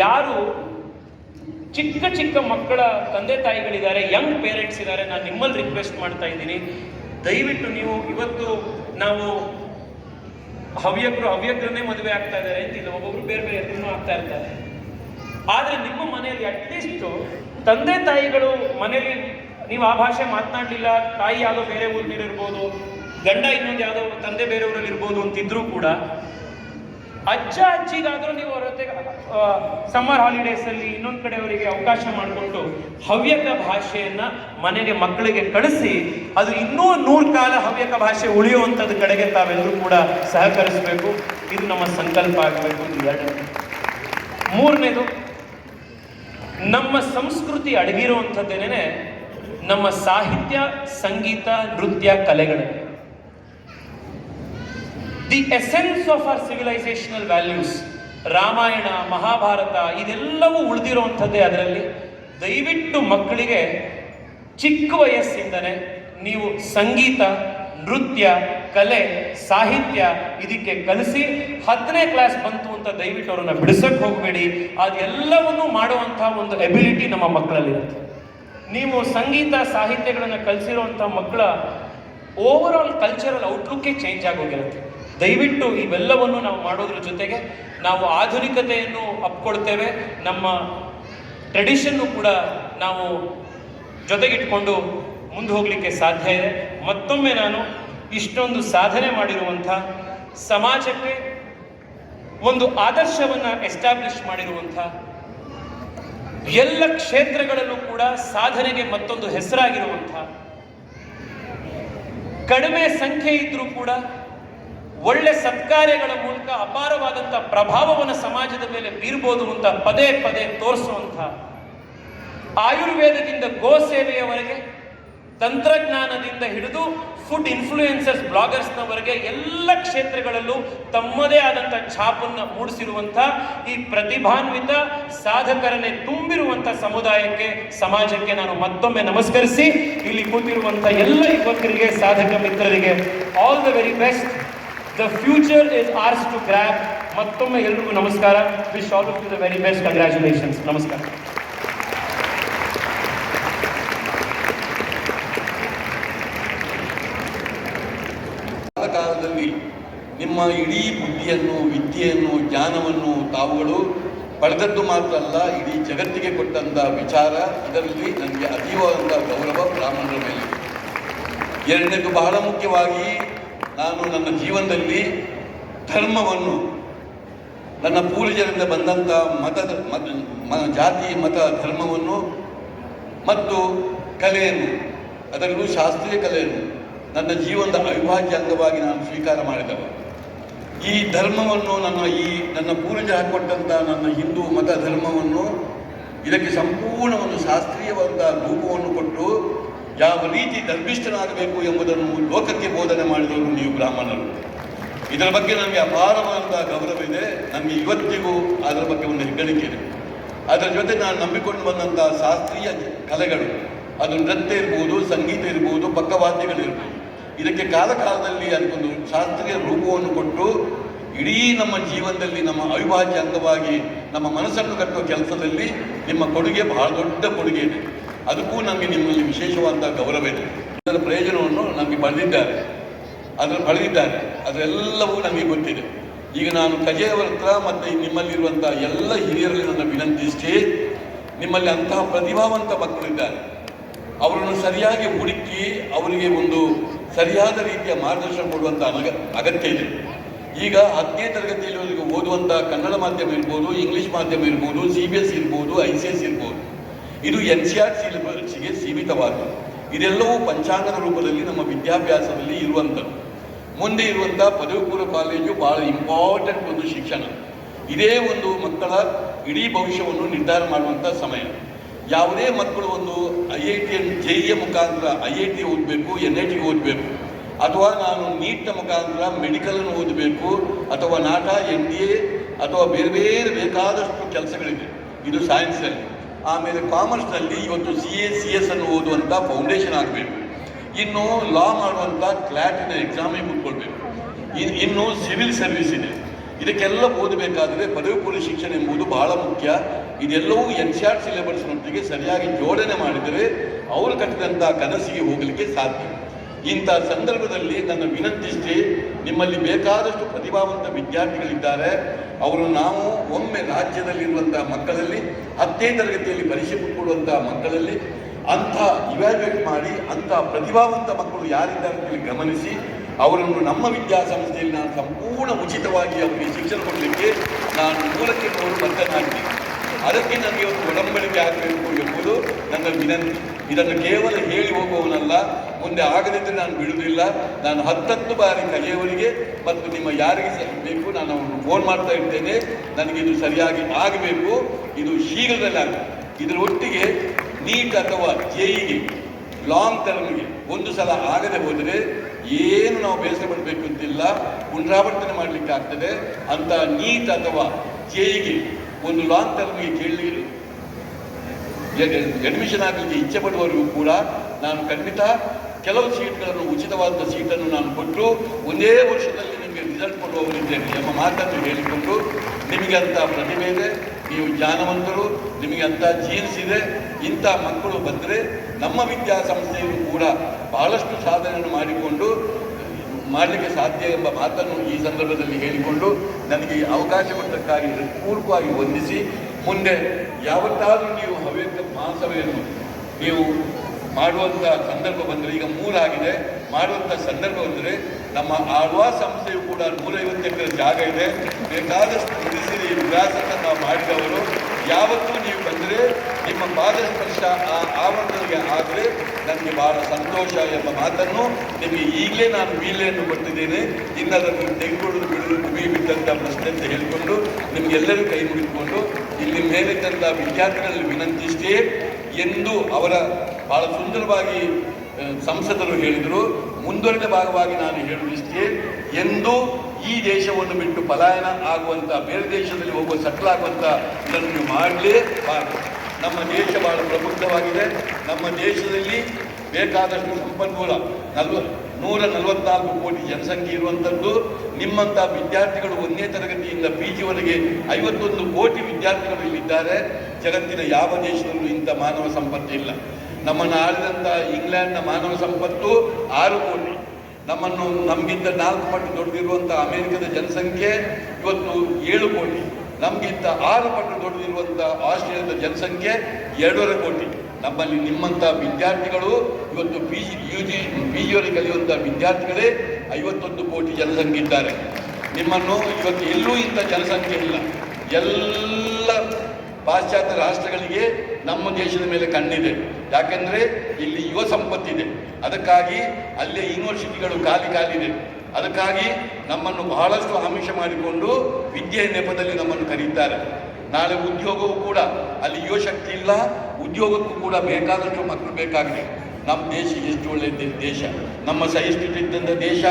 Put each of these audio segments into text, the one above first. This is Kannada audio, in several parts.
ಯಾರು ಚಿಕ್ಕ ಚಿಕ್ಕ ಮಕ್ಕಳ ತಂದೆ ತಾಯಿಗಳಿದ್ದಾರೆ ಯಂಗ್ ಪೇರೆಂಟ್ಸ್ ಇದ್ದಾರೆ, ನಾನು ನಿಮ್ಮಲ್ಲಿ ರಿಕ್ವೆಸ್ಟ್ ಮಾಡ್ತಾ ಇದ್ದೀನಿ. ದಯವಿಟ್ಟು ನೀವು ಇವತ್ತು ನಾವು ಹವ್ಯಕರು, ಹವ್ಯಕರನ್ನೇ ಮದುವೆ ಆಗ್ತಾ ಇದ್ದಾರೆ ಅಂತಿಲ್ಲ ಒಬ್ಬೊಬ್ರು ಬೇರೆ ಬೇರೆ ಹೆಸರು ಆಗ್ತಾ ಇರ್ತಾರೆ. ಆದ್ರೆ ನಿಮ್ಮ ಮನೆಯಲ್ಲಿ ಅಟ್ಲೀಸ್ಟ್ ತಂದೆ ತಾಯಿಗಳು ಮನೆಯಲ್ಲಿ ನೀವು ಆ ಭಾಷೆ ಮಾತನಾಡಲಿಲ್ಲ, ತಾಯಿ ಯಾವುದೋ ಬೇರೆ ಊರಿನಲ್ಲಿರ್ಬೋದು ಗಂಡ ಇನ್ನೊಂದು ಯಾವುದೋ ತಂದೆ ಬೇರೆ ಊರಲ್ಲಿ ಇರ್ಬೋದು ಅಂತಿದ್ರು ಕೂಡ ಅಜ್ಜ ಅಜ್ಜಿಗಾದರೂ ನೀವು ಅವರ ಜೊತೆಗೆ ಸಮ್ಮರ್ ಹಾಲಿಡೇಸ್ ಅಲ್ಲಿ ಇನ್ನೊಂದ್ ಕಡೆ ಅವರಿಗೆ ಅವಕಾಶ ಮಾಡಿಕೊಂಡು ಹವ್ಯಕ ಭಾಷೆಯನ್ನ ಮನೆಗೆ ಮಕ್ಕಳಿಗೆ ಕಳಿಸಿ, ಅದು ಇನ್ನೂ ನೂರು ಕಾಲ ಹವ್ಯಕ ಭಾಷೆ ಉಳಿಯುವಂಥದ್ದು ಕಡೆಗೆ ತಾವೆಲ್ಲರೂ ಕೂಡ ಸಹಕರಿಸಬೇಕು. ಇದು ನಮ್ಮ ಸಂಕಲ್ಪ ಆಗಬೇಕು. ಎರಡು. ಮೂರನೇದು, ನಮ್ಮ ಸಂಸ್ಕೃತಿ ಅಡಗಿರುವಂಥದ್ದೇನೆ ನಮ್ಮ ಸಾಹಿತ್ಯ, ಸಂಗೀತ, ನೃತ್ಯ ಕಲೆಗಳು the essence of our civilisational values Ramayana Mahabharata ಇದೆಲ್ಲವೂ ಉಳಿದಿರುವಂಥದ್ದೇ ಅದರಲ್ಲಿ. ದಯವಿಟ್ಟು ಮಕ್ಕಳಿಗೆ ಚಿಕ್ಕ ವಯಸ್ಸಿಂದನೇ ನೀವು ಸಂಗೀತ, ನೃತ್ಯ, ಕಲೆ, ಸಾಹಿತ್ಯ ಇದಕ್ಕೆ ಕಲಿಸಿ ಹತ್ತನೇ ಕ್ಲಾಸ್ ಬಂತು ಅಂತ ದಯವಿಟ್ಟು ಅವರನ್ನು ಬಿಡಿಸಕ್ಕೆ ಹೋಗಬೇಡಿ. ಅದೆಲ್ಲವನ್ನು ಮಾಡುವಂಥ ಒಂದು ಎಬಿಲಿಟಿ ನಮ್ಮ ಮಕ್ಕಳಲ್ಲಿರುತ್ತೆ. ನೀವು ಸಂಗೀತ, ಸಾಹಿತ್ಯಗಳನ್ನು ಕಲಿಸಿರುವಂಥ ಮಕ್ಕಳ ಓವರ್ ಆಲ್ ಕಲ್ಚರಲ್ ಔಟ್ಲುಕ್ಕೇ ಚೇಂಜ್ ಆಗೋಗಿರುತ್ತೆ. ದಯವಿಟ್ಟು ಇವೆಲ್ಲವನ್ನು ನಾವು ಮಾಡೋದ್ರ ಜೊತೆಗೆ ನಾವು ಆಧುನಿಕತೆಯನ್ನು ಅಪ್ಕೊಳ್ತೇವೆ. ನಮ್ಮ ಟ್ರೆಡಿಷನ್ನು ಕೂಡ ನಾವು ಜೊತೆಗಿಟ್ಕೊಂಡು ಮುಂದೆ ಹೋಗಲಿಕ್ಕೆ ಸಾಧ್ಯ ಇದೆ. ಮತ್ತೊಮ್ಮೆ ನಾನು ಇಷ್ಟೊಂದು ಸಾಧನೆ ಮಾಡಿರುವಂಥ ಸಮಾಜಕ್ಕೆ ಒಂದು ಆದರ್ಶವನ್ನು ಎಸ್ಟಾಬ್ಲಿಷ್ ಮಾಡಿರುವಂಥ ಎಲ್ಲ ಕ್ಷೇತ್ರಗಳಲ್ಲೂ ಕೂಡ ಸಾಧನೆಗೆ ಮತ್ತೊಂದು ಹೆಸರಾಗಿರುವಂಥ ಕಡಿಮೆ ಸಂಖ್ಯೆ ಇದ್ರೂ ಕೂಡ ಒಳ್ಳೆ ಸತ್ಕಾರ್ಯಗಳ ಮೂಲಕ ಅಪಾರವಾದಂಥ ಪ್ರಭಾವವನ್ನು ಸಮಾಜದ ಮೇಲೆ ಬೀರ್ಬೋದು ಅಂತ ಪದೇ ಪದೇ ತೋರಿಸುವಂಥ ಆಯುರ್ವೇದದಿಂದ ಗೋ ಸೇವೆಯವರೆಗೆ, ತಂತ್ರಜ್ಞಾನದಿಂದ ಹಿಡಿದು ಫುಡ್ ಇನ್ಫ್ಲೂಯೆನ್ಸರ್ಸ್ ಬ್ಲಾಗರ್ಸ್ನವರೆಗೆ ಎಲ್ಲ ಕ್ಷೇತ್ರಗಳಲ್ಲೂ ತಮ್ಮದೇ ಆದಂಥ ಛಾಪನ್ನು ಮೂಡಿಸಿರುವಂಥ ಈ ಪ್ರತಿಭಾನ್ವಿತ ಸಾಧಕರನ್ನೇ ತುಂಬಿರುವಂಥ ಸಮುದಾಯಕ್ಕೆ, ಸಮಾಜಕ್ಕೆ ನಾನು ಮತ್ತೊಮ್ಮೆ ನಮಸ್ಕರಿಸಿ, ಇಲ್ಲಿ ಕೂತಿರುವಂಥ ಎಲ್ಲ ಯುವಕರಿಗೆ, ಸಾಧಕ ಮಿತ್ರರಿಗೆ all the very best the future is ours to grab ಮತ್ತೊಮ್ಮೆ ಎಲ್ರಿಗೂ ನಮಸ್ಕಾರ. Wish all of you the very best congratulations ನಮಸ್ಕಾರ. ಕಾಲದಲ್ಲಿ ನಿಮ್ಮ ಇಡೀ ಬುದ್ಧಿಯನ್ನು, ವಿದ್ಯೆಯನ್ನು, ಜ್ಞಾನವನ್ನು ತಾವುಗಳು ಪಡೆದದ್ದು ಮಾತ್ರ ಅಲ್ಲ, ಇಡೀ ಜಗತ್ತಿಗೆ ಕೊಟ್ಟಂಥ ವಿಚಾರ. ಇದರಲ್ಲಿ ನನಗೆ ಅತೀವಾದಂಥ ಗೌರವ ಬ್ರಾಹ್ಮಣರ ಮೇಲೆ. ಎರಡನೇದು ಬಹಳ ಮುಖ್ಯವಾಗಿ ನಾನು ನನ್ನ ಜೀವನದಲ್ಲಿ ಧರ್ಮವನ್ನು ನನ್ನ ಪೂರ್ವಜರಿಂದ ಬಂದಂಥ ಮತದ ಮತ ಜಾತಿ, ಮತ, ಧರ್ಮವನ್ನು ಮತ್ತು ಕಲೆಯನ್ನು, ಅದರಲ್ಲೂ ಶಾಸ್ತ್ರೀಯ ಕಲೆಯನ್ನು ನನ್ನ ಜೀವನದ ಅವಿಭಾಜ್ಯ ಅಂಗವಾಗಿ ನಾನು ಸ್ವೀಕಾರ ಮಾಡಿದವ. ಈ ಧರ್ಮವನ್ನು ನನ್ನ ಈ, ನನ್ನ ಪೂರ್ವಜ ಹಾಕೊಟ್ಟಂಥ ನನ್ನ ಹಿಂದೂ ಮತ ಧರ್ಮವನ್ನು ಇದಕ್ಕೆ ಸಂಪೂರ್ಣ ಒಂದು ಶಾಸ್ತ್ರೀಯವಾದ ರೂಪವನ್ನು ಕೊಟ್ಟು ಯಾವ ರೀತಿ ಧರ್ಮಿಷ್ಠನಾಗಬೇಕು ಎಂಬುದನ್ನು ಲೋಕಕ್ಕೆ ಬೋಧನೆ ಮಾಡಿದವರು ನೀವು ಬ್ರಾಹ್ಮಣರು. ಇದರ ಬಗ್ಗೆ ನಮಗೆ ಅಪಾರವಾದ ಗೌರವ ಇದೆ. ನಮಗೆ ಇವತ್ತಿಗೂ ಅದರ ಬಗ್ಗೆ ಒಂದು ಹೆಗ್ಗಳಿಕೆ ಇದೆ. ಅದರ ಜೊತೆ ನಾನು ನಂಬಿಕೊಂಡು ಬಂದಂತಹ ಶಾಸ್ತ್ರೀಯ ಕಲೆಗಳು. ಅದು ನೃತ್ಯ ಇರ್ಬೋದು, ಸಂಗೀತ ಇರ್ಬೋದು, ಪಕ್ಕವಾದ್ಯಗಳಿರ್ಬೋದು. ಇದಕ್ಕೆ ಕಾಲಕಾಲದಲ್ಲಿ ಅದಕ್ಕೊಂದು ಶಾಸ್ತ್ರೀಯ ರೂಪವನ್ನು ಕೊಟ್ಟು ಇಡೀ ನಮ್ಮ ಜೀವನದಲ್ಲಿ ನಮ್ಮ ಅವಿಭಾಜ್ಯ ಅಂಗವಾಗಿ ನಮ್ಮ ಮನಸ್ಸನ್ನು ಕಟ್ಟುವ ಕೆಲಸದಲ್ಲಿ ನಿಮ್ಮ ಕೊಡುಗೆ ಬಹಳ ದೊಡ್ಡ ಕೊಡುಗೆ ಇದೆ. ಅದಕ್ಕೂ ನಮಗೆ ನಿಮ್ಮಲ್ಲಿ ವಿಶೇಷವಾದ ಗೌರವ ಇದೆ. ಅದರ ಪ್ರಯೋಜನವನ್ನು ನಮಗೆ ಪಡೆದಿದ್ದಾರೆ. ಅದರ ಪಡೆದಿದ್ದಾರೆ. ಅದರೆಲ್ಲವೂ ನಮಗೆ ಗೊತ್ತಿದೆ. ಈಗ ನಾನು ಕಜೆಯವರ ಹತ್ರ ಮತ್ತು ನಿಮ್ಮಲ್ಲಿರುವಂಥ ಎಲ್ಲ ಹಿರಿಯರಲ್ಲಿ ನನ್ನ ವಿನಂತಿಸಿ ನಿಮ್ಮಲ್ಲಿ ಅಂತಹ ಪ್ರತಿಭಾವಂತ ಮಕ್ಕಳಿದ್ದಾರೆ ಅವರನ್ನು ಸರಿಯಾಗಿ ಹುಡುಕಿ ಅವರಿಗೆ ಒಂದು ಸರಿಯಾದ ರೀತಿಯ ಮಾರ್ಗದರ್ಶನ ಕೊಡುವಂಥ ಅನಗ, ಅಗತ್ಯ ಇದೆ. ಈಗ ಹತ್ತನೇ ತರಗತಿಯಲ್ಲಿ ಓದುವಂಥ ಕನ್ನಡ ಮಾಧ್ಯಮ ಇರ್ಬೋದು, ಇಂಗ್ಲೀಷ್ ಮಾಧ್ಯಮ ಇರ್ಬೋದು ಸಿ ಬಿ ಎಸ್ ಇರ್ಬೋದು ಐ ಸಿ ಎಸ್ ಇರ್ಬೋದು ಇದು ಎನ್ ಸಿ ಆರ್ ಸಿಲೆಬಸ್ಗೆ ಸೀಮಿತವಾಗಿದೆ. ಇದೆಲ್ಲವೂ ಪಂಚಾಂಗದ ರೂಪದಲ್ಲಿ ನಮ್ಮ ವಿದ್ಯಾಭ್ಯಾಸದಲ್ಲಿ ಇರುವಂಥದ್ದು. ಮುಂದೆ ಇರುವಂಥ ಪದವಿ ಪೂರ್ವ ಕಾಲೇಜು ಬಹಳ ಇಂಪಾರ್ಟೆಂಟ್ ಒಂದು ಶಿಕ್ಷಣ. ಇದೇ ಒಂದು ಮಕ್ಕಳ ಇಡೀ ಭವಿಷ್ಯವನ್ನು ನಿರ್ಧಾರ ಮಾಡುವಂಥ ಸಮಯ. ಯಾವುದೇ ಮಕ್ಕಳು ಒಂದು I I T J E ಮುಖಾಂತರ ಐ ಐ ಟಿ ಓದಬೇಕು, ಎನ್ ಐ ಟಿ ಓದಬೇಕು, ಅಥವಾ ನಾನು ನೀಟ್ನ ಮುಖಾಂತರ ಮೆಡಿಕಲನ್ನು ಓದಬೇಕು, ಅಥವಾ ನಾಟ, ಎನ್ ಡಿ ಎ, ಅಥವಾ ಬೇರೆ ಬೇರೆ ಬೇಕಾದಷ್ಟು ಕೆಲಸಗಳಿವೆ ಇದು ಸೈನ್ಸಲ್ಲಿ ಆಮೇಲೆ ಕಾಮರ್ಸ್ನಲ್ಲಿ ಇವತ್ತು ಸಿ ಎ ಸಿ ಎಸ್ ಅನ್ನು ಓದುವಂಥ ಫೌಂಡೇಶನ್ ಆಗಬೇಕು. ಇನ್ನು ಲಾ ಮಾಡುವಂಥ ಕ್ಲಾಟಿನ ಎಕ್ಸಾಮಿಗೆ ಕೂತ್ಕೊಳ್ಬೇಕು ಇನ್ನು ಇನ್ನು ಸಿವಿಲ್ ಸರ್ವಿಸ್ ಇದೆ. ಇದಕ್ಕೆಲ್ಲ ಓದಬೇಕಾದರೆ ಪದವಿ ಪೂರ್ವ ಶಿಕ್ಷಣ ಎಂಬುದು ಬಹಳ ಮುಖ್ಯ. ಇದೆಲ್ಲವೂ ಎನ್ ಸಿ ಆರ್ ಸಿಲೆಬಸ್ನೊಟ್ಟಿಗೆ ಸರಿಯಾಗಿ ಜೋಡಣೆ ಮಾಡಿದರೆ ಅವರು ಕಟ್ಟಿದಂಥ ಕನಸಿಗೆ ಹೋಗಲಿಕ್ಕೆ ಸಾಧ್ಯ. ಇಂಥ ಸಂದರ್ಭದಲ್ಲಿ ನನ್ನ ವಿನಂತಿಸಿ ನಿಮ್ಮಲ್ಲಿ ಬೇಕಾದಷ್ಟು ಪ್ರತಿಭಾವಂತ ವಿದ್ಯಾರ್ಥಿಗಳಿದ್ದಾರೆ. ಅವರು ನಾವು ಒಮ್ಮೆ ರಾಜ್ಯದಲ್ಲಿರುವಂತಹ ಮಕ್ಕಳಲ್ಲಿ ಹತ್ತನೇ ತರಗತಿಯಲ್ಲಿ ಪರೀಕ್ಷೆ ಕೊಟ್ಟುಕೊಳ್ಳುವಂತಹ ಮಕ್ಕಳಲ್ಲಿ ಅಂಥ ಇವ್ಯಾಲ್ಯೂಯೇಟ್ ಮಾಡಿ, ಅಂಥ ಪ್ರತಿಭಾವಂತ ಮಕ್ಕಳು ಯಾರಿದ್ದಾರೆ ಅಂತೇಳಿ ಗಮನಿಸಿ, ಅವರನ್ನು ನಮ್ಮ ವಿದ್ಯಾಸಂಸ್ಥೆಯಲ್ಲಿ ನಾನು ಸಂಪೂರ್ಣ ಉಚಿತವಾಗಿ ಅವರಿಗೆ ಶಿಕ್ಷಣ ಕೊಡಲಿಕ್ಕೆ ನಾನು ಮೂಲಕ್ಕೆ ಅವರು ಅದಕ್ಕೆ ನನಗೆ ಒಂದು ಒಡಂಬಡಿಕೆ ಆಗಬೇಕು ಎಂಬುದು ನನ್ನ ವಿನಂತಿ. ಇದನ್ನು ಕೇವಲ ಹೇಳಿ ಹೋಗುವವನಲ್ಲ ಮುಂದೆ ಆಗದಿದ್ದರೆ ನಾನು ಬಿಡುವುದಿಲ್ಲ. ನಾನು ಹತ್ತತ್ತು ಬಾರಿ ಕಲಿಯವರಿಗೆ ಮತ್ತು ನಿಮ್ಮ ಯಾರಿಗೆ ಸಹ ಬೇಕು, ನಾನು ಅವನು ಫೋನ್ ಮಾಡ್ತಾ ಇರ್ತೇನೆ. ನನಗೆ ಇದು ಸರಿಯಾಗಿ ಆಗಬೇಕು. ಇದು ಶೀಘ್ರದಲ್ಲಿ ಆಗಬೇಕು. ಇದರ ಒಟ್ಟಿಗೆ ನೀಟ್ ಅಥವಾ ಜೆಇಗೆ ಲಾಂಗ್ ಟರ್ಮ್ಗೆ ಒಂದು ಸಲ ಆಗದೆ ಹೋದರೆ ಏನು ನಾವು ಬೇಸರ ಪಡಬೇಕು ಅಂತಿಲ್ಲ. ಪುನರಾವರ್ತನೆ ಮಾಡಲಿಕ್ಕೆ ಆಗ್ತದೆ. ಅಂತ ನೀಟ್ ಅಥವಾ ಜೆಇಗೆ ಒಂದು ಲಾಂಗ್ ಟರ್ಮ್ಗೆ ಕೇಳಿ ಅಡ್ಮಿಷನ್ ಆಗಲಿಕ್ಕೆ ಇಚ್ಛೆ ಪಡುವವರಿಗೂ ಕೂಡ ನಾನು ಖಂಡಿತ ಕೆಲವು ಸೀಟ್ಗಳನ್ನು ಉಚಿತವಾದ ಸೀಟನ್ನು ನಾನು ಕೊಟ್ಟು ಒಂದೇ ವರ್ಷದಲ್ಲಿ ನಿಮಗೆ ರಿಸಲ್ಟ್ ಕೊಡುವವರಿದ್ದೇನೆ ಎಂಬ ಮಾತನ್ನು ಹೇಳಿಕೊಂಡು ನಿಮಗೆ ಅಂತ ಪ್ರತಿಭೆ ಇದೆ. ನೀವು ಜ್ಞಾನವಂತರು, ನಿಮಗೆ ಅಂತ ಜೀನ್ಸ್ ಇದೆ. ಇಂಥ ಮಕ್ಕಳು ಬಂದರೆ ನಮ್ಮ ವಿದ್ಯಾಸಂಸ್ಥೆಯಲ್ಲೂ ಕೂಡ ಬಹಳಷ್ಟು ಸಾಧನೆಯನ್ನು ಮಾಡಿಕೊಂಡು, ಮಾಡಲಿಕ್ಕೆ ಸಾಧ್ಯ ಎಂಬ ಮಾತನ್ನು ಈ ಸಂದರ್ಭದಲ್ಲಿ ಹೇಳಿಕೊಂಡು ನನಗೆ ಈ ಅವಕಾಶ ಕೊಟ್ಟಕ್ಕಾಗಿ ಪೂರ್ವವಾಗಿ ವಂದಿಸಿ. ಮುಂದೆ ಯಾವತ್ತಾದರೂ ನೀವು ಹವ್ಯಕ ಮಹಾಸಭೆಯನ್ನು ನೀವು ಮಾಡುವಂಥ ಸಂದರ್ಭ ಬಂದರೆ ಈಗ ಮೂರಾಗಿದೆ ಮಾಡುವಂಥ ಸಂದರ್ಭ ಬಂದರೆ ನಮ್ಮ ಆಳ್ವಾ ಸಂಸ್ಥೆಯು ಕೂಡ ನೂರೈವತ್ತು ಎಕರೆ ಜಾಗ ಇದೆ. ಬೇಕಾದಷ್ಟು ಉಳಿಸಿರಿ ವಿಳಾಸವನ್ನು ನಾವು ಮಾಡಿದವರು. ಯಾವತ್ತೂ ನೀವು ಬಂದರೆ ನಿಮ್ಮ ಪಾದಸ್ಪರ್ಶ ಆ ಆವರಣಗಳಿಗೆ ಆದರೆ ನನಗೆ ಬಹಳ ಸಂತೋಷ ಎಂಬ ಮಾತನ್ನು ನಿಮಗೆ ಈಗಲೇ ನಾನು ಮೀಲೆಯನ್ನು ಕೊಟ್ಟಿದ್ದೇನೆ. ಇನ್ನದನ್ನು ತೆಗೆದುಕೊಳ್ಳಲು ಬಿಡಲು ಮುಗಿ ಬಿದ್ದಂಥ ಪ್ರಶ್ನೆ ಅಂತ ಹೇಳಿಕೊಂಡು ನಿಮಗೆಲ್ಲರೂ ಕೈ ಮುಗಿದುಕೊಂಡು ಇಲ್ಲಿ ಮೇಲಿದ್ದಂಥ ವಿದ್ಯಾರ್ಥಿಗಳಲ್ಲಿ ವಿನಂತಿಷ್ಟೇ ಎಂದು ಅವರ ಬಹಳ ಸುಂದರವಾಗಿ ಸಂಸದರು ಹೇಳಿದರು. ಮುಂದುವರಿದ ಭಾಗವಾಗಿ ನಾನು ಹೇಳುವುದಿಷ್ಟೇ ಎಂದು ಈ ದೇಶವನ್ನು ಬಿಟ್ಟು ಪಲಾಯನ ಆಗುವಂಥ ಬೇರೆ ದೇಶದಲ್ಲಿ ಹೋಗುವ ಸಟ್ಲಾಗುವಂಥ ಇದನ್ನು ನೀವು ಮಾಡಲೇಬಾರದು ನಮ್ಮ ದೇಶ ಬಹಳ ಪ್ರಬುದ್ಧವಾಗಿದೆ ನಮ್ಮ ದೇಶದಲ್ಲಿ ಬೇಕಾದಷ್ಟು ಸಂಪನ್ಮೂಲ, ನಲ್ವ, ನೂರ ನಲವತ್ನಾಲ್ಕು ಕೋಟಿ ಜನಸಂಖ್ಯೆ ಇರುವಂಥದ್ದು ನಿಮ್ಮಂಥ ವಿದ್ಯಾರ್ಥಿಗಳು ಒಂದನೇ ತರಗತಿಯಿಂದ ಪಿ ಜಿವರೆಗೆ ಐವತ್ತೊಂದು ಕೋಟಿ ವಿದ್ಯಾರ್ಥಿಗಳು ಇಲ್ಲಿದ್ದಾರೆ. ಜಗತ್ತಿನ ಯಾವ ದೇಶದಲ್ಲೂ ಇಂಥ ಮಾನವ ಸಂಪತ್ತು ಇಲ್ಲ. ನಮ್ಮನ್ನು ಆಳಿದಂಥ ಇಂಗ್ಲೆಂಡ್ನ ಮಾನವ ಸಂಪತ್ತು ಆರು ಕೋಟಿ. ನಮ್ಮನ್ನು ನಮಗಿಂತ ನಾಲ್ಕು ಪಟ್ಟು ದೊಡ್ಡದಿರುವಂಥ ಅಮೆರಿಕದ ಜನಸಂಖ್ಯೆ ಇವತ್ತು ಏಳು ಕೋಟಿ. ನಮಗಿಂತ ಆರು ಪಟ್ಟು ದೊಡ್ಡದಿರುವಂಥ ಆಸ್ಟ್ರೇಲಿಯಾದ ಜನಸಂಖ್ಯೆ ಎರಡೂವರೆ ಕೋಟಿ. ನಮ್ಮಲ್ಲಿ ನಿಮ್ಮಂಥ ವಿದ್ಯಾರ್ಥಿಗಳು, ಇವತ್ತು P G U G P ಜಿಯಲ್ಲಿ ಕಲಿಯುವಂಥ ವಿದ್ಯಾರ್ಥಿಗಳೇ ಐವತ್ತೊಂದು ಕೋಟಿ ಜನಸಂಖ್ಯೆ ಇದ್ದಾರೆ. ನಿಮ್ಮನ್ನು ಇವತ್ತು ಎಲ್ಲೂ ಇಂಥ ಜನಸಂಖ್ಯೆ ಇಲ್ಲ. ಎಲ್ಲ ಪಾಶ್ಚಾತ್ಯ ರಾಷ್ಟ್ರಗಳಿಗೆ ನಮ್ಮ ದೇಶದ ಮೇಲೆ ಕಣ್ಣಿದೆ. ಯಾಕೆಂದರೆ ಇಲ್ಲಿ ಯುವ ಸಂಪತ್ತಿದೆ. ಅದಕ್ಕಾಗಿ ಅಲ್ಲೇ ಯೂನಿವರ್ಸಿಟಿಗಳು ಖಾಲಿ ಖಾಲಿದೆ ಅದಕ್ಕಾಗಿ ನಮ್ಮನ್ನು ಬಹಳಷ್ಟು ಆಮಿಷ ಮಾಡಿಕೊಂಡು ವಿದ್ಯೆಯ ನೆಪದಲ್ಲಿ ನಮ್ಮನ್ನು ಕರೀತಾರೆ. ನಾಳೆ ಉದ್ಯೋಗವೂ ಕೂಡ ಅಲ್ಲಿ ಯುವಶಕ್ತಿ ಇಲ್ಲ, ಉದ್ಯೋಗಕ್ಕೂ ಕೂಡ ಬೇಕಾದಷ್ಟು ಮಕ್ಕಳು ಬೇಕಾಗಿದೆ. ನಮ್ಮ ದೇಶ ಎಷ್ಟು ಒಳ್ಳೆಯ ದೇಶ. ನಮ್ಮ ಸಹಿಷ್ಣುತಿದ್ದಂಥ ದೇಶ,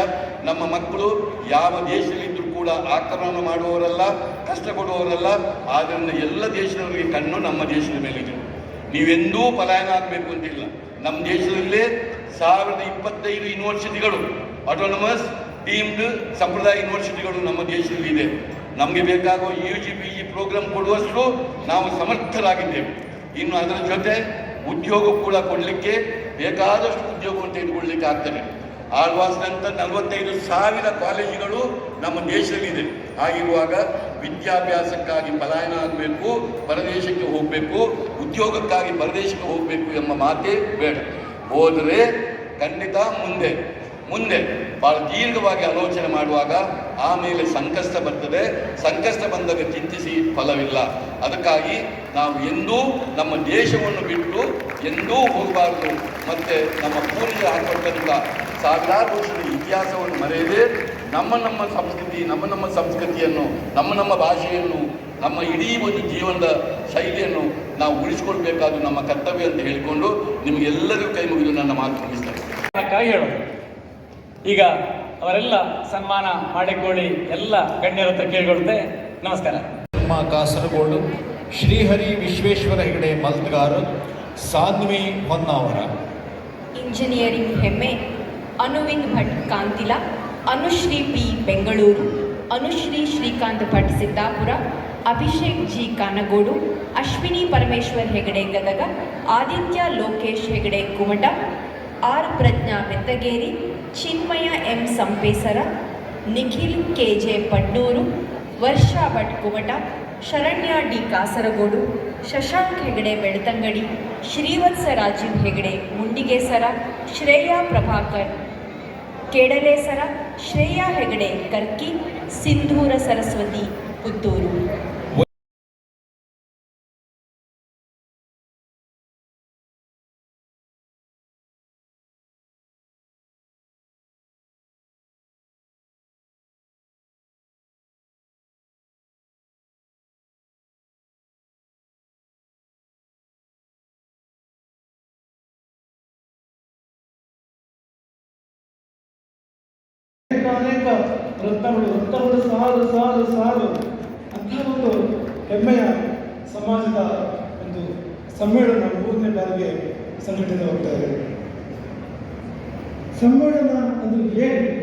ನಮ್ಮ ಮಕ್ಕಳು ಯಾವ ದೇಶದಲ್ಲಿದ್ದರೂ ಕೂಡ ಆಕ್ರಮಣ ಮಾಡುವವರಲ್ಲ ಕಷ್ಟ ಕೊಡುವವರಲ್ಲ ಆದ್ದರಿಂದ ಎಲ್ಲ ದೇಶದವರಿಗೆ ಕಣ್ಣು ನಮ್ಮ ದೇಶದ ಮೇಲಿದೆ. ನೀವೆಂದೂ ಪಲಾಯನ ಆಗಬೇಕು ಅಂತಿಲ್ಲ. ನಮ್ಮ ದೇಶದಲ್ಲೇ ಸಾವಿರದ ಇಪ್ಪತ್ತೈದು ಯೂನಿವರ್ಸಿಟಿಗಳು ಆಟೋನಮಸ್ ಡೀಮ್ಡ್ ಸಂಪ್ರದಾಯ ಯೂನಿವರ್ಸಿಟಿಗಳು ನಮ್ಮ ದೇಶದಲ್ಲಿ ಇದೆ ನಮಗೆ ಬೇಕಾಗುವ U G P G programme ಕೊಡುವಷ್ಟು ನಾವು ಸಮರ್ಥರಾಗಿದ್ದೇವೆ. ಇನ್ನು ಅದರ ಜೊತೆ ಉದ್ಯೋಗ ಕೂಡ ಕೊಡಲಿಕ್ಕೆ ಬೇಕಾದಷ್ಟು ಉದ್ಯೋಗವನ್ನು ತೆಗೆದುಕೊಳ್ಳಲಿಕ್ಕೆ ಆಗ್ತದೆ. ಆಳ್ವಾಸ್ನಂತ ನಲವತ್ತೈದು ಸಾವಿರ ಕಾಲೇಜುಗಳು ನಮ್ಮ ದೇಶದಲ್ಲಿದೆ. ಹಾಗಿರುವಾಗ ವಿದ್ಯಾಭ್ಯಾಸಕ್ಕಾಗಿ ಪಲಾಯನ ಆಗಬೇಕು, ಪರದೇಶಕ್ಕೆ ಹೋಗಬೇಕು, ಉದ್ಯೋಗಕ್ಕಾಗಿ ಪರದೇಶಕ್ಕೆ ಹೋಗಬೇಕು ಎಂಬ ಮಾತೇ ಬೇಡ. ಹೋದರೆ ಖಂಡಿತ ಮುಂದೆ ಮುಂದೆ ಬಹಳ ದೀರ್ಘವಾಗಿ ಆಲೋಚನೆ ಮಾಡುವಾಗ ಆಮೇಲೆ ಸಂಕಷ್ಟ ಬರ್ತದೆ. ಸಂಕಷ್ಟ ಬಂದಾಗ ಚಿಂತಿಸಿ ಫಲವಿಲ್ಲ. ಅದಕ್ಕಾಗಿ ನಾವು ಎಂದೂ ನಮ್ಮ ದೇಶವನ್ನು ಬಿಟ್ಟು ಎಂದೂ ಹೋಗಬಾರದು. ಮತ್ತು ನಮ್ಮ ಪೂರ್ವಜರು ಹಾಕೊಟ್ಟಂಥ ಸಾವಿರಾರು ವರ್ಷದ ಇತಿಹಾಸವನ್ನು ಮರೆಯದೆ ನಮ್ಮ ನಮ್ಮ ಸಂಸ್ಕೃತಿ ನಮ್ಮ ನಮ್ಮ ಸಂಸ್ಕೃತಿಯನ್ನು ನಮ್ಮ ನಮ್ಮ ಭಾಷೆಯನ್ನು ನಮ್ಮ ಇಡೀ ಒಂದು ಜೀವನದ ಶೈಲಿಯನ್ನು ನಾವು ಉಳಿಸ್ಕೊಳ್ಬೇಕಾದ ನಮ್ಮ ಕರ್ತವ್ಯ ಅಂತ ಹೇಳಿಕೊಂಡು ನಿಮಗೆಲ್ಲರಿಗೂ ಕೈ ಮುಗಿದು ನನ್ನ ಮಾತು ಮುಗಿಸ್ತಾರೆ ಹೇಳೋದು ಈಗ ಅವರೆಲ್ಲ ಸನ್ಮಾನ ಮಾಡಿಕೊಳ್ಳಿ ಎಲ್ಲ ಗಣ್ಯರ ಹತ್ರ ಕೇಳಿಕೊಡುತ್ತೆ ನಮಸ್ಕಾರ. ನಮ್ಮ ಕಾಸರಗೋಡು ಶ್ರೀಹರಿ ವಿಶ್ವೇಶ್ವರ ಹೆಗಡೆ ಮಲ್ತ್ಗಾರ್ ಸಾನ್ವಿ ಹೊನ್ನಾವರ. ಇಂಜಿನಿಯರಿಂಗ್ ಹೆಮ್ಮೆ. Anuvin Bhat Kantila, Anushree P Bengaluru, Anushree Srikanth Bhat Siddapur, Abhishek G Kanagodu, Ashwini Parameshwar Hegde Gadag, Aditya Lokesh Hegde Kumta, R Pragna Mettageri Chinmaya M Sampesara, Nikhil K J Padnur, Varsha Bhat Kumta, Sharanya D Kasaragod, Shashank Hegde Belthangady, Srivatsa Rajeev Hegde Mundigesara, Shreya Prabhakar Kedalesara Shreya Hegde Karki Sindhura Saraswati Puttur. ಅನೇಕ ರತ್ನಗಳು ರತ್ನಗಳು ಸಾಲು ಸಾಲು ಸಾಲು. ಅಂತಹ ಒಂದು ಹೆಮ್ಮೆಯ ಸಮಾಜದ ಒಂದು ಸಮ್ಮೇಳನ ಮೂರನೇ ಬಾರಿಗೆ ಸಂಘಟನೆವಾಗ್ತಾ ಇದೆ. ಸಮ್ಮೇಳನ ಅಂದ್ರೆ ಏನು?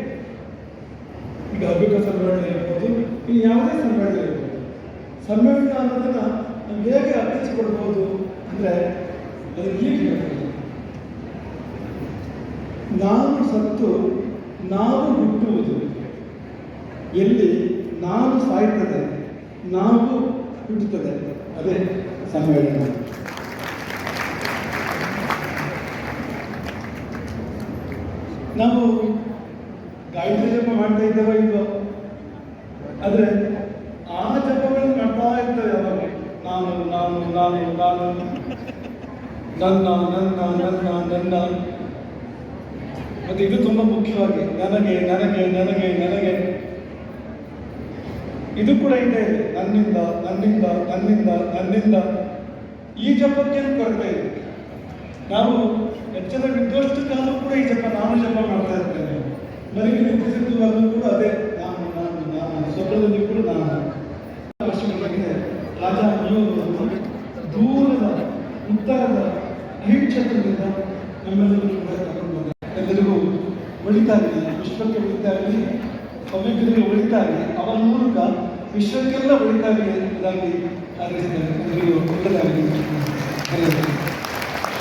ಈಗ ಅಭಿಕ ಸಮ್ಮೇಳನ ಇರ್ಬೋದು ಇಲ್ಲಿ ಯಾವುದೇ ಸಮ್ಮೇಳನ ಇರ್ಬೋದು. ಸಮ್ಮೇಳನ ಅನ್ನೋದನ್ನ ನಾವು ಹೇಗೆ ಅರ್ಥೈಸಿಕೊಡ್ಬೋದು ಅಂದ್ರೆ ಅದು ಹೀಗೆ. ನಾನು ಸತ್ತು ನಾವು ಹುಟ್ಟುವುದು ಎಲ್ಲಿ ನಾನು ಸಾಯ್ತದೆ ನಾವು ಹುಟ್ಟುತ್ತದೆ ಅದೇ ಸಮ್ಮೇಳನ ನಾವು ಗಾಯತ್ರಿ ಜಪ ಮಾಡ್ತಾ ಇದ್ದೇವೋ ಇಲ್ವೋ ಆದ್ರೆ ಆ ಜಪಗಳನ್ನು ಮಾಡ್ತಾ ಇರ್ತೇವೆ ಯಾವಾಗ ನಾನು ನಾನು ನಾನು ನಾನು ನನ್ನ ನನ್ನ ನನ್ನ ನನ್ನ ಮತ್ತೆ ಇದು ತುಂಬಾ ಮುಖ್ಯವಾಗಿ ನನಗೆ ನನಗೆ ನನಗೆ ನನಗೆ ಇದು ಕೂಡ ಇದೆ. ನನ್ನಿಂದ ನನ್ನಿಂದ ನನ್ನಿಂದ ನನ್ನಿಂದ. ಈ ಜಪಕ್ಕೆ ಕೊರತೆ ಇದೆ? ನಾವು ಎಚ್ಚರ ಬಿದ್ದಷ್ಟು ಕಾಲ ಕೂಡ ಈ ಜಪ, ನಾನು ಜಪ ಮಾಡ್ತಾ ಇರ್ತೇನೆ. ನನಗೆ ನಿಂತಿಸಿದ್ದು ಕೂಡ ಅದೇ, ನಾನು ನಾನು ನಾನು, ಸ್ವಪ್ನದಲ್ಲಿ ಕೂಡ ನಾನು. ರಾಜ ದೂರದ, ಉತ್ತರದ ಅಹಿಂಸಕರಿಂದ ನಮ್ಮೆಲ್ಲರೂ ಕೂಡ ಎಲ್ಲರಿಗೂ ಒಳಿತಾಗಲಿ ವಿಶ್ವಕ್ಕೆ ಒಳಿತಾಗಲಿ ಪವಿತ್ರಿಗೆ ಒಳಿತಾಗಲಿ ಅವರ ಮೂಲಕ ವಿಶ್ವಕ್ಕೆಲ್ಲ ಒಳಿತಾಗಲಿ ಎಂಬುದಾಗಿ ಒಳ್ಳೆಯದಾಗಲಿ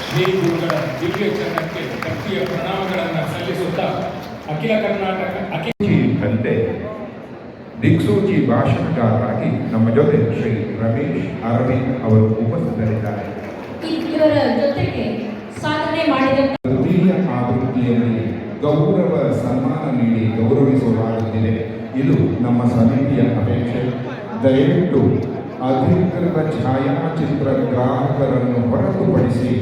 ಶ್ರೀ ಗುರುಗಳ ದಿವ್ಯ ಚರಣಕ್ಕೆ ಭಕ್ತಿಯ ಪ್ರಣಾಮಗಳನ್ನು ಸಲ್ಲಿಸುತ್ತಾ ಅಖಿಲ ಕರ್ನಾಟಕ ಅಖಿಲ ತಂದೆ ದಿಕ್ಸೂಚಿ ಭಾಷಣಕಾರರಾಗಿ ನಮ್ಮ ಜೊತೆ ಶ್ರೀ ರಮೇಶ್ ಅರವಿಂದ್ ಅವರು ಉಪಸ್ಥಿತರಿದ್ದಾರೆ. ಇವರ ಜೊತೆಗೆ ಸಾಧನೆ ಮಾಡಿದಂತ ಗೌರವ ಸನ್ಮಾನ ನೀಡಿ ಗೌರವಿಸಲಾಗುತ್ತಿದೆ ಇದು ನಮ್ಮ ಸಮಿತಿಯ ಅಪೇಕ್ಷೆ. ದಯವಿಟ್ಟು ಅಧಿಕೃತ ಛಾಯಾಚಿತ್ರ ಗ್ರಾಹಕರನ್ನು ಹೊರತುಪಡಿಸಿ,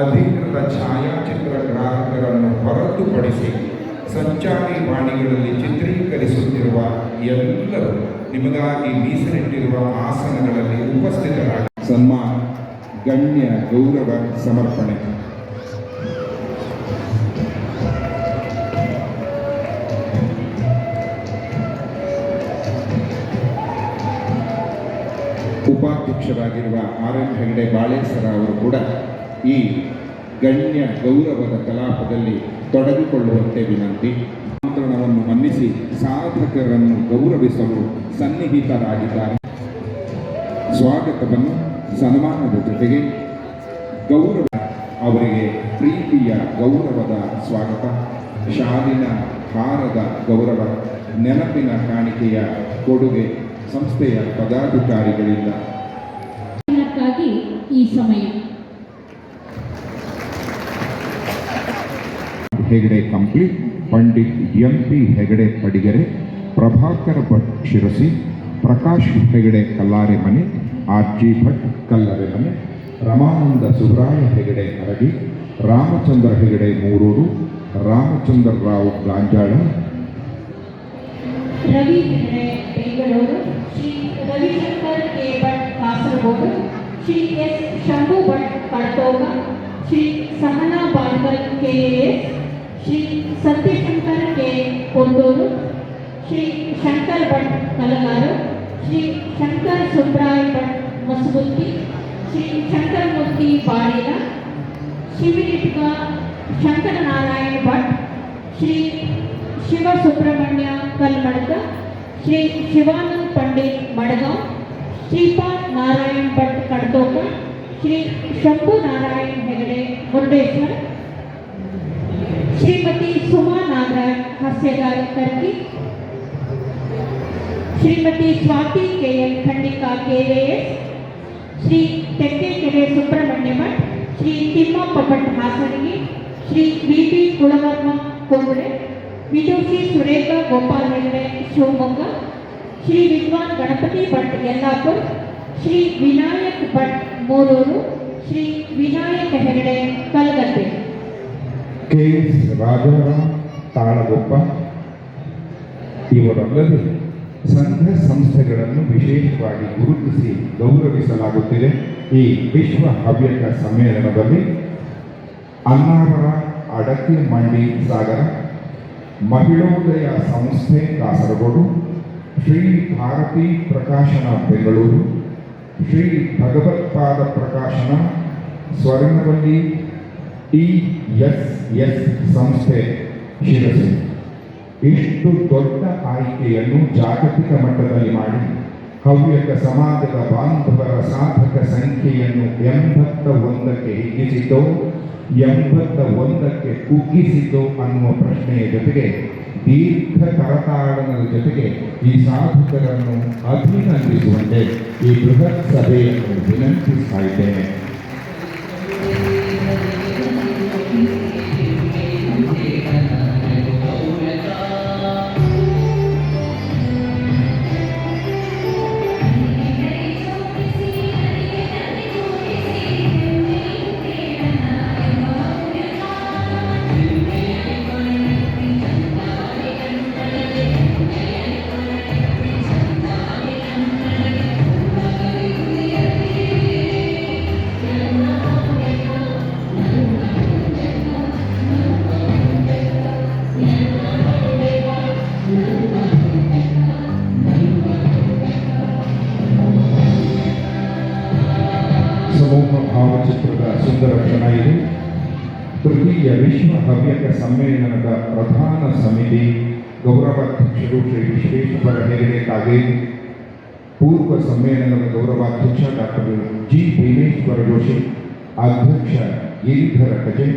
ಅಧಿಕೃತ ಛಾಯಾಚಿತ್ರ ಗ್ರಾಹಕರನ್ನು ಹೊರತುಪಡಿಸಿ ಸಂಚಾರಿ ವಾಣಿಗಳಲ್ಲಿ ಚಿತ್ರೀಕರಿಸುತ್ತಿರುವ ಎಲ್ಲರೂ ನಿಮಗಾಗಿ ಮೀಸಲಿಟ್ಟಿರುವ ಆಸನಗಳಲ್ಲಿ ಉಪಸ್ಥಿತರಾಗಿ. ಸನ್ಮಾನ, ಗಣ್ಯ ಗೌರವ ಸಮರ್ಪಣೆ. ಉಪಾಧ್ಯಕ್ಷರಾಗಿರುವ ಆರ್ ಎನ್ ಹೆಗಡೆ ಬಾಳೇಸರ ಅವರು ಕೂಡ ಈ ಗಣ್ಯ ಗೌರವದ ಕಲಾಪದಲ್ಲಿ ತೊಡಗಿಕೊಳ್ಳುವಂತೆ ವಿನಂತಿ, ಆಮಂತ್ರಣವನ್ನು ಮನ್ನಿಸಿ ಸಾಧಕರನ್ನು ಗೌರವಿಸಲು ಸನ್ನಿಹಿತರಾಗಿದ್ದಾರೆ. ಸ್ವಾಗತವನ್ನು ಸನ್ಮಾನದ ಜೊತೆಗೆ ಗೌರವ ಅವರಿಗೆ ಪ್ರೀತಿಯ ಗೌರವದ ಸ್ವಾಗತ. ಶಾಲಿನ ಹಾರದ ಗೌರವ ನೆನಪಿನ ಕಾಣಿಕೆಯ ಕೊಡುಗೆ ಸಂಸ್ಥೆಯ ಪದಾಧಿಕಾರಿಗಳಿಂದ ಈ ಸಮಯ. Hegde complete Pandit M P Hegde Padigere Prabhakara Bhat Sirsi Prakash Hegde Kallare ಮನೆ ಆರ್ ಜಿ ಭಟ್ ಕಲ್ಲರೆ ಮನೆ Ramananda Subraya Hegde Aragi Ramachandra Hegde Moorur Ramachandra Rao Ganjala. Ravi Hegde Bengaluru Shri Ravishankar K Bhat Kasaragod. Shri S Shambhu Bhat Kadatoka Shri Sahana Balkar K S Shri Satyashankar K Pondur Shri Shankar Bhat Kalagaru Shri Shankar Subray Bhat Masaguthi Shri Shankaramurthy Badila ಶಿವಲಿಟ್ಗ Shankaranarayana Bhat Shri Shiva Subrahmanya Kalmadka Shri Shivanand Pandit Madgaon Shripad Narayan Bhat Kadatoka Shri Shambhu Narayan Hegde Murudeshwar, Shrimati Suma Nagaraj Hasyagara Karki Shrimati Swati K L Khandika KAS Shri Tekkekere Subrahmanya Bhat Shri Timmappa Bhat ಹಾಸನಿಗೆ, Shri V B Kulavarma Kombale Vidushi Surekha Gopal Hegde Shivamogga Shri Vidwan Ganapati Bhat Yellapur, Shri Vinayak Bhat Murur, Shri Vinayaka Hegde K S Rajaram Talagoppa, ಇವರಲ್ಲದೆ ಸಂಘ ಸಂಸ್ಥೆಗಳನ್ನು ವಿಶೇಷವಾಗಿ ಗುರುತಿಸಿ ಗೌರವಿಸಲಾಗುತ್ತಿದೆ. ಈ ವಿಶ್ವ ಹವ್ಯಕ ಸಮ್ಮೇಳನದಲ್ಲಿ ಅನ್ನಾವರ ಅಡಕೆ ಮಂಡಿ ಸಾಗರ, ಮಹಿಳೋದಯ ಸಂಸ್ಥೆ ಕಾಸರಗೋಡು ಶ್ರೀ ಭಾರತಿ ಪ್ರಕಾಶನ ಬೆಂಗಳೂರು, ಶ್ರೀ ಭಗವತ್ಪಾದ ಪ್ರಕಾಶನ ಸ್ವರ್ಣವಲ್ಲಿ ಇ ಎಸ್ ಎಸ್ ಸಂಸ್ಥೆ ಶಿರಸಿ. ಇಷ್ಟು ದೊಡ್ಡ ಆಯ್ಕೆಯನ್ನು ಜಾಗತಿಕ ಮಟ್ಟದಲ್ಲಿ ಮಾಡಿ ಹವ್ಯಕ ಸಮಾಜದ ಬಾಂಧವರ ಸಾಧಕ ಸಂಖ್ಯೆಯನ್ನು ಎಂಬತ್ತ ಒಂದಕ್ಕೆ ಹಿಗ್ಗಿಸಿದ್ದೋ ಎಂಬತ್ತ ಒಂದಕ್ಕೆ ಕುಗ್ಗಿಸಿದ್ದೋ ಅನ್ನುವ ಪ್ರಶ್ನೆಯ ಜೊತೆಗೆ ದೀರ್ಘ ಕರತಾಡನದ ಜೊತೆಗೆ ಈ ಸಾಧಕರನ್ನು ಅಭಿನಂದಿಸುವಂತೆ ಈ ಬೃಹತ್ ಸಭೆಯನ್ನು ವಿನಂತಿಸ್ತಾ ಇದ್ದೇನೆ. ತೃತೀಯ ವಿಶ್ವ ಹವ್ಯಕ ಸಮ್ಮೇಳನದ ಪ್ರಧಾನ ಸಮಿತಿ ಗೌರವಾಧ್ಯಕ್ಷರು ಶ್ರೀ ವಿಶ್ವೇಶ್ವರ ಹೆಗಡೆ ಕಾಗೇರಿ ಪೂರ್ವ ಸಮ್ಮೇಳನದ ಗೌರವಾಧ್ಯಕ್ಷ ಡಾಕ್ಟರ್ ಜಿ ಭೀಮೇಶ್ವರ ಜೋಶಿ, ಅಧ್ಯಕ್ಷ ಗಿರಿಧರ ಕಜೆ,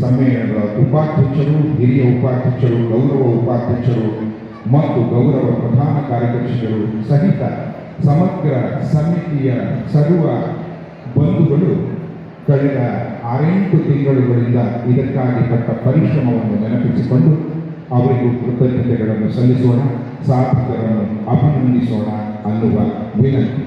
ಸಮ್ಮೇಳನದ ಉಪಾಧ್ಯಕ್ಷರು, ಹಿರಿಯ ಉಪಾಧ್ಯಕ್ಷರು, ಗೌರವ ಉಪಾಧ್ಯಕ್ಷರು ಮತ್ತು ಗೌರವ ಪ್ರಧಾನ ಕಾರ್ಯದರ್ಶಿಗಳು ಸಹಿತ ಸಮಗ್ರ ಸಮಿತಿಯ ಸರ್ವ ಬಂಧುಗಳು ಕಳೆದ ಆರೆಂಟು ತಿಂಗಳುಗಳಿಂದ ಇದಕ್ಕಾಗಿ ಪಟ್ಟ ಪರಿಶ್ರಮವನ್ನು ನೆನಪಿಸಿಕೊಂಡು ಅವರಿಗೂ ಕೃತಜ್ಞತೆಗಳನ್ನು ಸಲ್ಲಿಸೋಣ ಸಾಧಕರನ್ನು ಅಭಿನಂದಿಸೋಣ ಅನ್ನುವ ವಿನಂತಿ.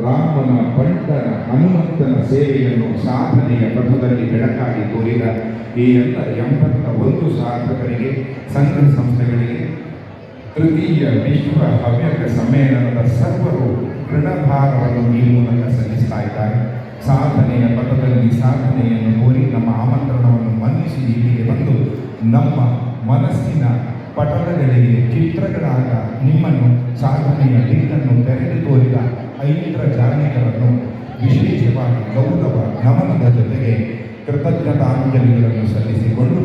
ರಾಮನ ಬಂಟನ ಹನುಮಂತನ ಸೇವೆಯನ್ನು ಸಾಧನೆಯ ಪಥದಲ್ಲಿ ಬೆಳಕಾಗಿ ತೋರಿದ ಈ ಎಲ್ಲ ಎಂಬತ್ತ ಒಂದು ಸಾಧಕರಿಗೆ, ಸಂಘ ಸಂಸ್ಥೆಗಳಿಗೆ, ತೃತೀಯ ವಿಶ್ವ ಹವ್ಯಕ ಸಮ್ಮೇಳನದ ಸರ್ವರು ಋಣಭಾರವನ್ನು ಈ ಮೂಲಕ ಸಲ್ಲಿಸ್ತಾ ಇದ್ದಾರೆ. ಸಾಧನೆಯ ಪಥದಲ್ಲಿ ಸಾಧನೆಯನ್ನು ಕೋರಿ ನಮ್ಮ ಆಮಂತ್ರಣವನ್ನು ಮನ್ನಿಸಿ ಇಲ್ಲಿಗೆ ಬಂದು ನಮ್ಮ ಮನಸ್ಸಿನ ಪಟಲಗಳಿಗೆ ಚಿತ್ರಗಳಾದ ನಿಮ್ಮನ್ನು, ಸಾಧನೆಯ ದಿಕ್ಕನ್ನು ತೆರೆದು ತೋರಿದ ಐತ್ರ ಜಾನಿಕರನ್ನು ವಿಶೇಷವಾಗಿ ಗೌರವ ನಮನದ ಜೊತೆಗೆ ಕೃತಜ್ಞತಾಂಜಲಿಗಳನ್ನು ಸಲ್ಲಿಸಿಕೊಂಡು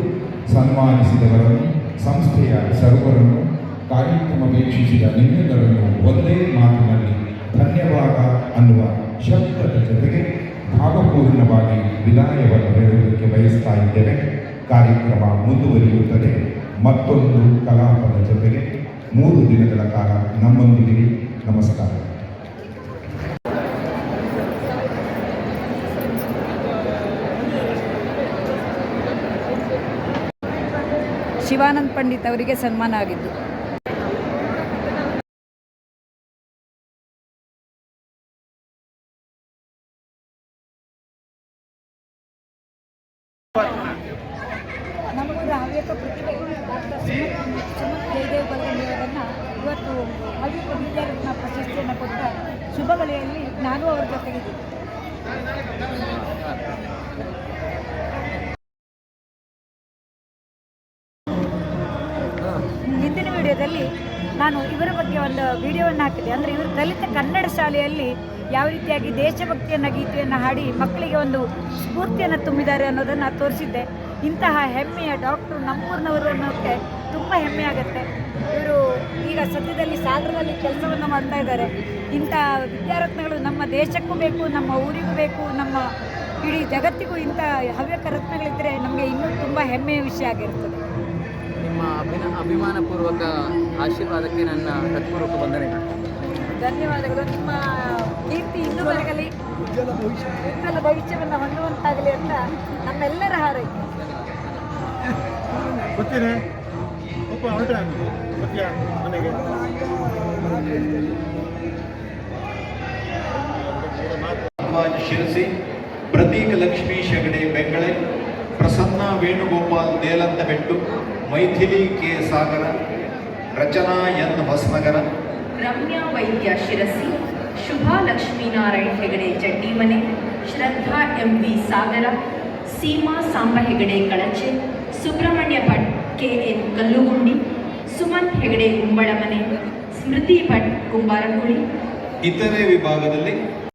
ಸನ್ಮಾನಿಸಿದವರನ್ನು, ಸಂಸ್ಥೆಯ ಸರ್ವರನ್ನು, ಕಾರ್ಯಕ್ರಮ ವೀಕ್ಷಿಸಿದ ನಿಮ್ಮೆಲ್ಲರನ್ನು ಒಂದೇ ಮಾತಿನಲ್ಲಿ ಧನ್ಯವಾದ ಅನ್ನುವ ಶಬ್ದದ ಜೊತೆಗೆ ಭಾವಪೂರ್ಣವಾಗಿ ವಿದಾಯವನ್ನು ಹೇಳುವುದಕ್ಕೆ ಬಯಸ್ತಾ ಇದ್ದೇವೆ. ಕಾರ್ಯಕ್ರಮ ಮುಂದುವರಿಯುತ್ತದೆ. ಮತ್ತೊಂದು ಕಲಾಪದ ಜೊತೆಗೆ ಮೂರು ದಿನಗಳ ಕಾಲ ನಮ್ಮೊಂದಿಗೆ ನಮಸ್ಕಾರ. ಶಿವಾನಂದ್ ಪಂಡಿತ್ ಅವರಿಗೆ ಸನ್ಮಾನ ಆಗಿದ್ದು ನಮ್ಮೂರ ಹವ್ಯಕ ಪ್ರತಿಭೆ ಡಾಕ್ಟರ್ ಸುಮತ್ ಸುಮತ್ ಜಯದೇವ್ ಬಲಗಂಡಿಯವರನ್ನು ಇವತ್ತು ಹವ್ಯಕ ವಿದ್ಯಾರತ್ನ ಪ್ರಶಸ್ತಿಯನ್ನು ಕೊಟ್ಟ ಶುಭ ವೇಳೆಯಲ್ಲಿ ನಾನು ಅವರ ಜೊತೆಗಿದ್ದೀನಿ ಅದರಲ್ಲಿ ನಾನು ಇವರ ಬಗ್ಗೆ ಒಂದು ವಿಡಿಯೋವನ್ನು ಹಾಕಿದೆ. ಅಂದರೆ ಇವರು ಕಲಿತ ಕನ್ನಡ ಶಾಲೆಯಲ್ಲಿ ಯಾವ ರೀತಿಯಾಗಿ ದೇಶಭಕ್ತಿಯನ್ನು, ಗೀತೆಯನ್ನು ಹಾಡಿ ಮಕ್ಕಳಿಗೆ ಒಂದು ಸ್ಫೂರ್ತಿಯನ್ನು ತುಂಬಿದ್ದಾರೆ ಅನ್ನೋದನ್ನು ತೋರಿಸಿದ್ದೆ. ಇಂತಹ ಹೆಮ್ಮೆಯ ಡಾಕ್ಟ್ರು ನಮ್ಮೂರಿನವರು ಅನ್ನೋಕ್ಕೆ ತುಂಬ ಹೆಮ್ಮೆ ಆಗುತ್ತೆ. ಇವರು ಈಗ ಸದ್ಯದಲ್ಲಿ ಸಾಗರದಲ್ಲಿ ಕೆಲಸವನ್ನು ಮಾಡ್ತಾ ಇದ್ದಾರೆ. ಇಂಥ ವಿದ್ಯಾರತ್ನಗಳು ನಮ್ಮ ದೇಶಕ್ಕೂ ಬೇಕು, ನಮ್ಮ ಊರಿಗೂ ಬೇಕು, ನಮ್ಮ ಇಡೀ ಜಗತ್ತಿಗೂ ಇಂಥ ಹವ್ಯಕ ರತ್ನಗಳಿದ್ದರೆ ನಮಗೆ ಇನ್ನೂ ತುಂಬ ಹೆಮ್ಮೆಯ ವಿಷಯ ಆಗಿರ್ತದೆ. ಅಭಿನ ಅಭಿಮಾನಪೂರ್ವಕ ಆಶೀರ್ವಾದಕ್ಕೆ ನನ್ನ ಹೃತ್ಪೂರ್ವಕ ವಂದನೆಗಳು ಧನ್ಯವಾದಗಳು. ನಿಮ್ಮ ಕೀರ್ತಿ ಇನ್ನೂ ಬರಗಲಿ ಉಜ್ವಲ ಭವಿಷ್ಯವನ್ನು ಹೊಂದುವಂತಾಗಲಿ ಅಂತ ನಮ್ಮೆಲ್ಲರ ಹಾರೈಕೆ. ಗೊತ್ತೇನೆ ಒಬ್ಬ ಹೊರಟ ಮನೆಗೆ. Sirsi Prateeka Lakshmi Shegade Bengale Prasanna Venugopal Delantabettu Maithili K Sagar Rachana N Hosanagar Ramya Vaidya Sirsi Shubha Lakshminarayan Hegde Jaddimane Shraddha M V Sagar Seema Samba Hegde Kalache Subrahmanya Bhat K N Kallugundi Suman Hegde Gumbalamane Smriti Bhat Kumbaraguli ಇತರೆ ವಿಭಾಗದಲ್ಲಿ